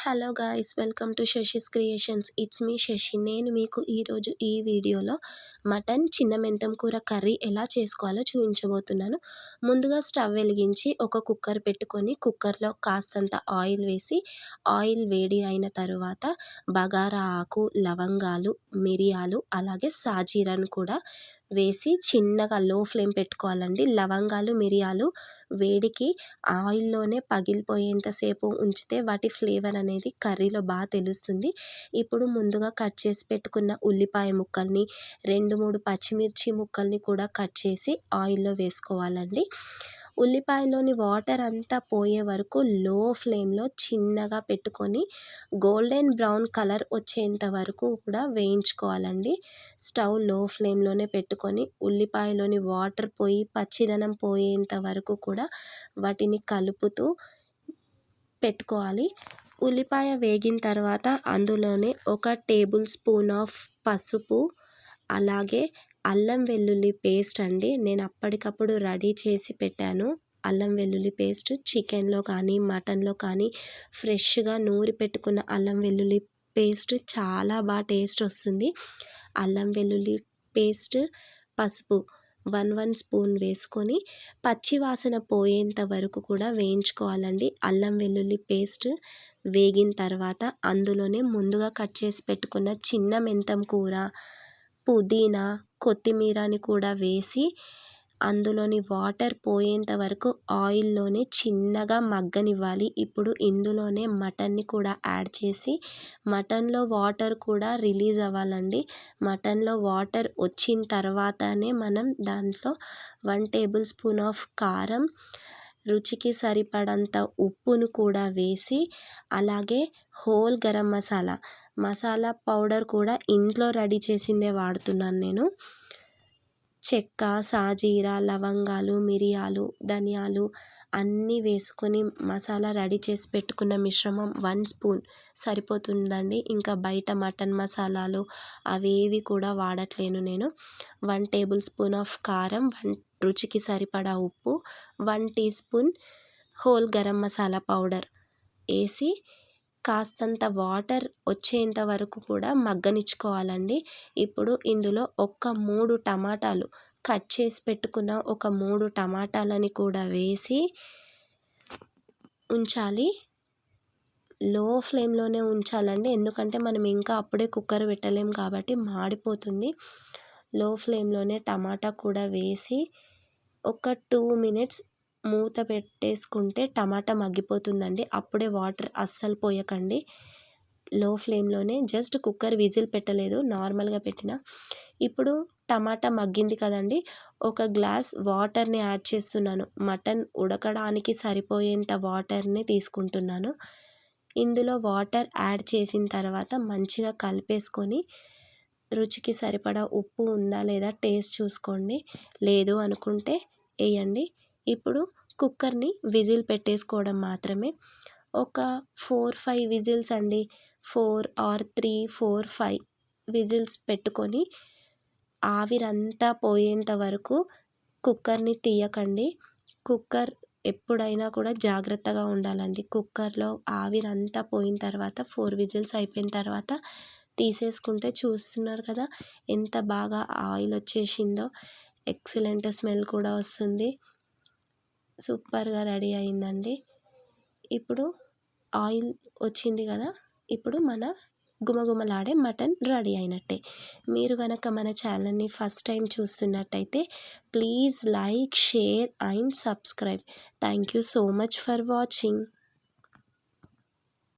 Hello guys welcome to Shashi's creations. It's me Shashi. నేను మీకు ఈరోజు ఈ వీడియోలో మటన్ చిన్న మెంతం కూర కర్రీ ఎలా చేసుకోవాలో చూపించబోతున్నాను. ముందుగా స్టవ్ వెలిగించి ఒక కుక్కర్ పెట్టుకొని కుక్కర్లో కాస్తంత ఆయిల్ వేసి ఆయిల్ వేడి అయిన తరువాత బగారా ఆకు లవంగాలు మిరియాలు అలాగే సాజీరాను కూడా వేసి చిన్నగా లో ఫ్లేమ్ పెట్టుకోవాలండి. లవంగాలు మిరియాలు వేడికి ఆయిల్లోనే పగిలిపోయేంతసేపు ఉంచితే వాటి ఫ్లేవర్ అనేది కర్రీలో బాగా తెలుస్తుంది. ఇప్పుడు ముందుగా కట్ చేసి పెట్టుకున్న ఉల్లిపాయ ముక్కల్ని రెండు మూడు పచ్చిమిర్చి ముక్కల్ని కూడా కట్ చేసి ఆయిల్లో వేసుకోవాలండి. ఉల్లిపాయలోని వాటర్ అంతా పోయే వరకు లో ఫ్లేమ్లో చిన్నగా పెట్టుకొని గోల్డెన్ బ్రౌన్ కలర్ వచ్చేంత వరకు కూడా వేయించుకోవాలండి. స్టవ్లో ఫ్లేమ్లోనే పెట్టుకొని ఉల్లిపాయలోని వాటర్ పోయి పచ్చిదనం పోయేంత వరకు కూడా వాటిని కలుపుతూ పెట్టుకోవాలి. ఉల్లిపాయ వేగిన తర్వాత అందులోనే ఒక టేబుల్ స్పూన్ ఆఫ్ పసుపు అలాగే అల్లం వెల్లుల్లి పేస్ట్ అండి. నేను అప్పటికప్పుడు రెడీ చేసి పెట్టాను. అల్లం వెల్లుల్లి పేస్ట్ చికెన్లో కానీ మటన్లో కానీ ఫ్రెష్గా నూరి పెట్టుకున్న అల్లం వెల్లుల్లి పేస్ట్ చాలా బాగా టేస్ట్ వస్తుంది. అల్లం వెల్లుల్లి పేస్ట్ పసుపు వన్ వన్ స్పూన్ వేసుకొని పచ్చి వాసన పోయేంత వరకు కూడా వేయించుకోవాలండి. అల్లం వెల్లుల్లి పేస్ట్ వేగిన తర్వాత అందులోనే ముందుగా కట్ చేసి పెట్టుకున్న చిన్న మెంతం కూర పుదీనా కొత్తిమీరని కూడా వేసి అందులోని వాటర్ పోయేంత వరకు ఆయిల్లోనే చిన్నగా మగ్గనివ్వాలి. ఇప్పుడు ఇందులోనే మటన్ని కూడా యాడ్ చేసి మటన్లో వాటర్ కూడా రిలీజ్ అవ్వాలండి. మటన్లో వాటర్ వచ్చిన తర్వాతనే మనం దాంట్లో వన్ టేబుల్ స్పూన్ ఆఫ్ కారం రుచికి సరిపడంత ఉప్పును కూడా వేసి అలాగే హోల్ గరం మసాలా మసాలా పౌడర్ కూడా ఇంట్లో రెడీ చేసిందే వాడుతున్నాను నేను. చెక్క సాజీరా లవంగాలు మిరియాలు ధనియాలు అన్నీ వేసుకొని మసాలా రెడీ చేసి పెట్టుకున్న మిశ్రమం వన్ స్పూన్ సరిపోతుందండి. ఇంకా బయట మటన్ మసాలాలు అవేవి కూడా వాడట్లేను నేను. వన్ టేబుల్ స్పూన్ ఆఫ్ కారం వన్ రుచికి సరిపడా ఉప్పు one teaspoon whole garam masala powder వేసి కాస్తంత వాటర్ వచ్చేంత వరకు కూడా మగ్గనిచ్చుకోవాలండి. ఇప్పుడు ఇందులో ఒక్క మూడు టమాటాలు కట్ చేసి పెట్టుకున్న ఒక మూడు టమాటాలని కూడా వేసి ఉంచాలి. లో ఫ్లేమ్లోనే ఉంచాలండి. ఎందుకంటే మనం ఇంకా అప్పుడే కుక్కర్ పెట్టలేం కాబట్టి మాడిపోతుంది. లో ఫ్లేమ్లోనే టమాటా కూడా వేసి ఒక టూ మినిట్స్ మూత పెట్టేసుకుంటే టమాటా మగ్గిపోతుందండి. అప్పుడే వాటర్ అస్సలు పోయకండి. లో ఫ్లేమ్లోనే జస్ట్ కుక్కర్ విజిల్ పెట్టలేదు నార్మల్గా పెట్టిన. ఇప్పుడు టమాటా మగ్గింది కదండి ఒక గ్లాస్ వాటర్ని యాడ్ చేస్తున్నాను. మటన్ ఉడకడానికి సరిపోయేంత వాటర్ని తీసుకుంటున్నాను. ఇందులో వాటర్ యాడ్ చేసిన తర్వాత మంచిగా కలిపేసుకొని రుచికి సరిపడా ఉప్పు ఉందా లేదా టేస్ట్ చూసుకోండి. లేదు అనుకుంటే వేయండి ఇప్పుడు కుక్కర్ని విజిల్ పెట్టేసుకోవడం మాత్రమే. ఒక ఫోర్ ఫైవ్ విజిల్స్ అండి. Four or three four five whistles పెట్టుకొని ఆవిరంతా పోయేంత వరకు కుక్కర్ని తీయకండి. కుక్కర్ ఎప్పుడైనా కూడా జాగ్రత్తగా ఉండాలండి. కుక్కర్లో ఆవిరంతా పోయిన తర్వాత ఫోర్ విజిల్స్ అయిపోయిన తర్వాత తీసేసుకుంటే చూస్తున్నారు కదా ఎంత బాగా ఆయిల్ వచ్చేసిందో. ఎక్సలెంట్ స్మెల్ కూడా వస్తుంది. సూపర్గా రెడీ అయిందండి. ఇప్పుడు ఆయిల్ వచ్చింది కదా ఇప్పుడు మన గుమగుమలాడే మటన్ రెడీ అయినట్టే. మీరు కనుక మన ఛానల్ని ఫస్ట్ టైం చూస్తున్నట్టయితే please like share and subscribe. Thank you so much for watching.